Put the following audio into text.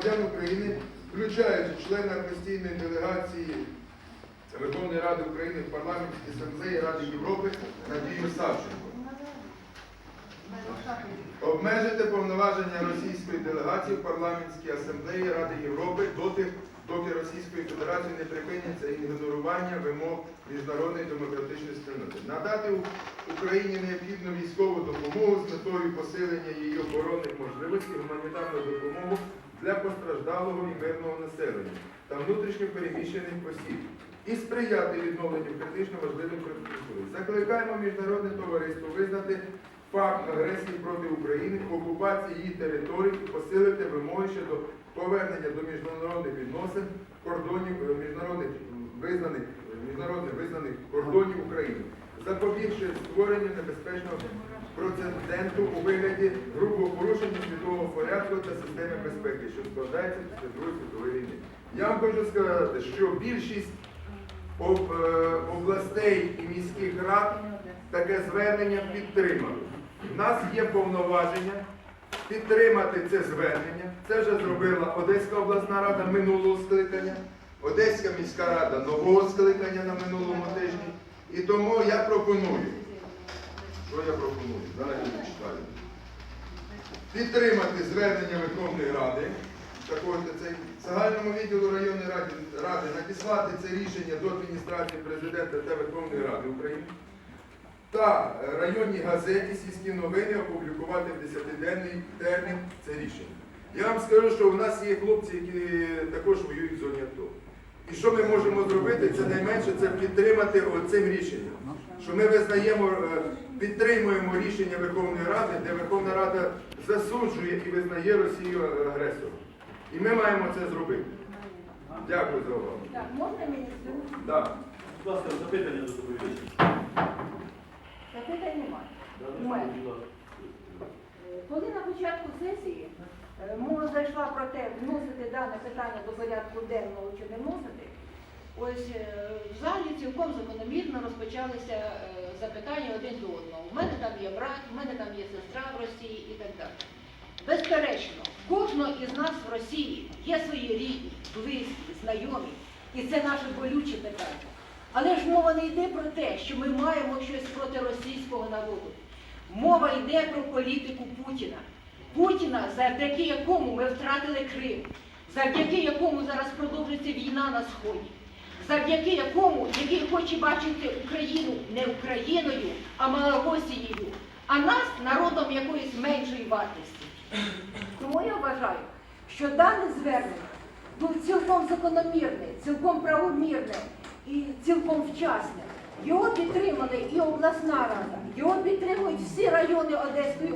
громадян України, включаючи члена постійної делегації Верховної Ради України в парламенті Асамблеї Ради Європи Надію Савченко. Обмежити повноваження російської делегації в парламентській асамблеї Ради Європи доти, доки Російською Федерацією не припиняться ігнорування вимог міжнародної демократичної спільноти. Надати Україні необхідну військову допомогу з метою посилення її оборонних можливостей, гуманітарну допомогу для постраждалого і мирного населення та внутрішньо переміщених осіб і сприяти відновленню критично важливих інфраструктури. Закликаємо міжнародне товариство визнати факт агресії проти України, окупації її територій і посилити вимоги щодо повернення до міжнародних відносин кордонів е, міжнародних визнаних е, міжнародно визнаних кордонів України, запобігши створенню небезпечного прецеденту у вигляді грубого порушення світового порядку та системи безпеки, що складається після Другої світової війни. Я вам хочу сказати, що більшість об- е, областей і міських рад таке звернення підтримали. У нас є повноваження підтримати це звернення. Це вже зробила Одеська обласна рада минулого скликання, Одеська міська рада нового скликання на минулому тижні. І тому я пропоную, що я пропоную? Зараз я зачитаю. Підтримати звернення Верховної Ради, також цей загальному відділу районної ради, ради надіслати це рішення до адміністрації президента та Верховної Ради України та районній газеті сільські новини опублікувати в 10-денний термін це рішення. Я вам скажу, що у нас є хлопці, які також воюють в зоні АТО. І що ми можемо зробити, це найменше це підтримати цим рішенням. Що ми визнаємо, е, підтримуємо рішення Верховної Ради, де Верховна Рада засуджує і визнає Росію агресором. І ми маємо це зробити. Дякую за увагу. Так, можна міністру? Да. Будь ласка, запитання до доповідача. Запитань немає. Коли на початку сесії мова зайшла про те, вносити дане питання до порядку денного чи не вносити, ось е, в залі цілком закономірно розпочалися е, запитання один до одного. У мене там є брат, у мене там є сестра в Росії і так далі. Безперечно, кожного із нас в Росії є свої рідні, близькі, знайомі, і це наше болюче питання. Але ж мова не йде про те, що ми маємо щось проти російського народу. Мова йде про політику Путіна. Путіна, завдяки якому ми втратили Крим, завдяки якому зараз продовжується війна на Сході, завдяки якому, який хоче бачити Україну не Україною, а Малоросією, а нас народом якоїсь меншої вартості. Тому я вважаю, що дане звернення був цілком закономірне, цілком правомірне і цілком вчасне. Його підтримали і обласна рада, його підтримують всі райони Одеської